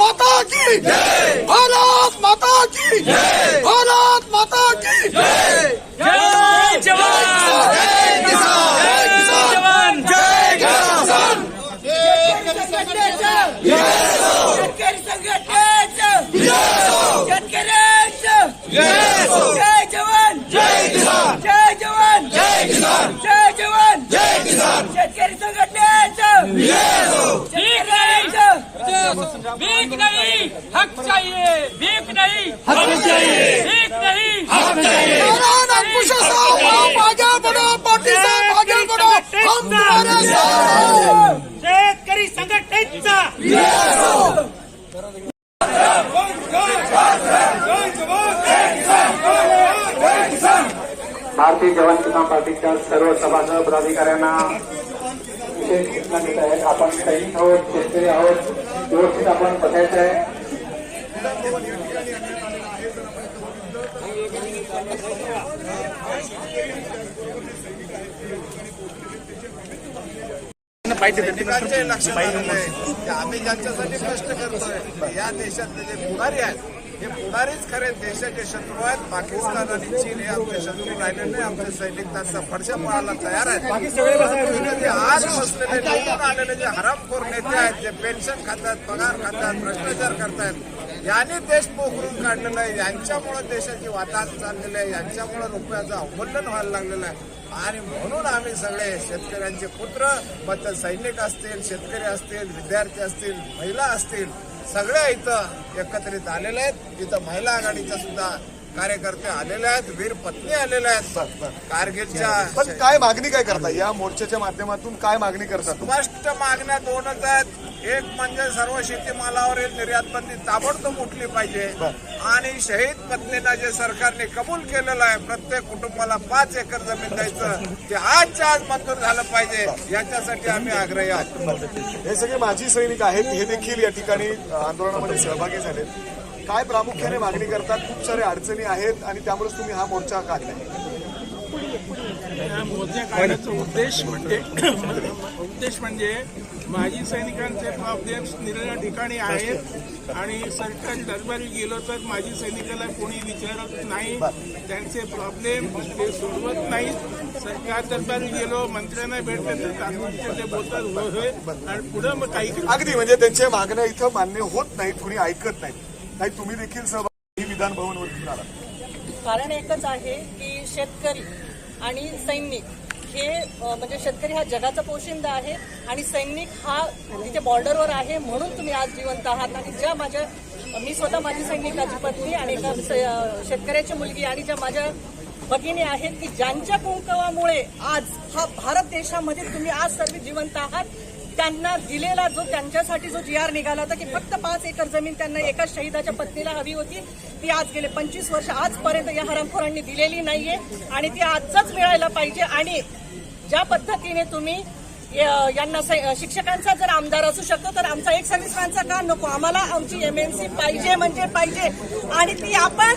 की भारत माता की भारत माता की जय जवान जय किसान जय किसान जय किसान शेतकरी संघटनेचं शेतकऱ्यांचं जय जवान जय किसान जय जवान जय किसान जय जवान जय किसान शेतकरी संघटनेचं शेतकऱ्यांचं भीख नहीं हक चाहिए भीख नहीं। हक चाहिए। भीख नहीं। हक चाहिए। साहब आगे बढ़ो पार्टी साहब आगे बढ़ो हम तुम्हारे साथ हैं। शेतकरी संघटनेचा भारतीय जवान किसान पार्टीच्या सर्व सभासह पदाधिकाऱ्यांना विशेष सूचना देत आहेत आपण सैनिक आहोत शेतकरी आहोत व्यवस्थित आपण बघायचं आहे. लक्ष की आम्ही ज्यांच्यासाठी कष्ट करतोय. या देशातले जे पुढारी आहेत हे पुढारीच खरे देशाचे शत्रू आहेत. पाकिस्तान आणि चीन हे आमचे शत्रू राहिले नाही. आमचे सैनिक त्यांचा फडशा पळायला तयार आहेत. आज बसलेले निवडून आलेले जे हरामखोर नेते आहेत जे पेन्शन खातात पगार खातात भ्रष्टाचार करतायत यांनी देश पोखरून काढलेला आहे. यांच्यामुळे देशाची वाताहत चाललेली आहे. यांच्यामुळे रुपयाचं अवमूल्यन व्हायला लागलेलं आहे. आणि म्हणून आम्ही सगळे शेतकऱ्यांचे पुत्र मग सैनिक असतील शेतकरी असतील विद्यार्थी असतील महिला असतील सगळे इथं एकत्रित आलेले आहेत. इथं महिला आघाडीच्या सुद्धा कार्यकर्ते आलेले आहेत वीर पत्नी आलेल्या आहेत. कारगिलच्या पण काय मागणी काय करता? या मोर्चाच्या माध्यमातून काय मागणी करतात स्पष्ट मागण्या दोनच आहेत. एक म्हणजे सर्व शेतीमालावरील निर्यात बंदी ताबडतोब उठली पाहिजे. आणि शहीद पत्नीला जे सरकारने कबूल केलेलं आहे प्रत्येक कुटुंबाला पाच एकर जमीन द्यायचं ते आजच्या आज मंजूर झालं पाहिजे याच्यासाठी आम्ही आग्रही आहोत. हे सगळे माजी सैनिक आहेत हे देखील या ठिकाणी आंदोलनामध्ये सहभागी झालेत. काय प्रामुख्याने मागणी करतात? खूप साऱ्या अडचणी आहेत आणि त्यामुळेच तुम्ही हा मोर्चा काढलाय. या मोर्चा काढण्याचा उद्देश म्हणजे उद्देश म्हणजे माजी सैनिकांचे प्रॉब्लेम्स निरनिराळ्या ठिकाणी आहेत आणि सरकारी दरबारी गेलो तर माजी सैनिकाला कोणी विचारत नाही. त्यांचे प्रॉब्लेम ते सोडवत नाहीत. सरकार दरबारी गेलो मंत्र्यांना भेटले तर तात्पुरते ते बोलतात होय आणि पुढं मग काही अगदी म्हणजे त्यांच्या मागण्या इथं मान्य होत नाहीत कुणी ऐकत नाहीत. नाही तुम्ही देखील सहभागी विधान भवनवर आला कारण एकच आहे की शेतकरी आणि सैनिक हे म्हणजे शेतकरी हा जगाचा पोशिंदा आहे आणि सैनिक हा तिथे बॉर्डरवर आहे म्हणून तुम्ही आज जिवंत आहात. आणि ज्या माझ्या मी स्वतः माझी सैनिकाची पत्नी आणि एका स- शेतकऱ्याची मुलगी आणि ज्या माझ्या भगिनी आहेत की ज्यांच्या कुंकवामुळे आज हा भारत देशामध्ये तुम्ही आज सर्व जिवंत आहात त्यांना दिलेला जो त्यांच्यासाठी जो जी आर निघाला होता की फक्त पाच एकर जमीन त्यांना एका शहीदाच्या पत्नीला हवी होती. ती आज गेले पंचवीस वर्ष. आजपर्यंत या हरामखोरांनी दिलेली नाहीये आणि ती आजच मिळायला पाहिजे. आणि ज्या पद्धतीने तुम्ही यांना शिक्षकांचा जर आमदार असू शकतो तर आमचा एक सर्व्हिसमॅनचा का नको? आम्हाला आमची एमएनसी पाहिजे म्हणजे पाहिजे. आणि ती आपण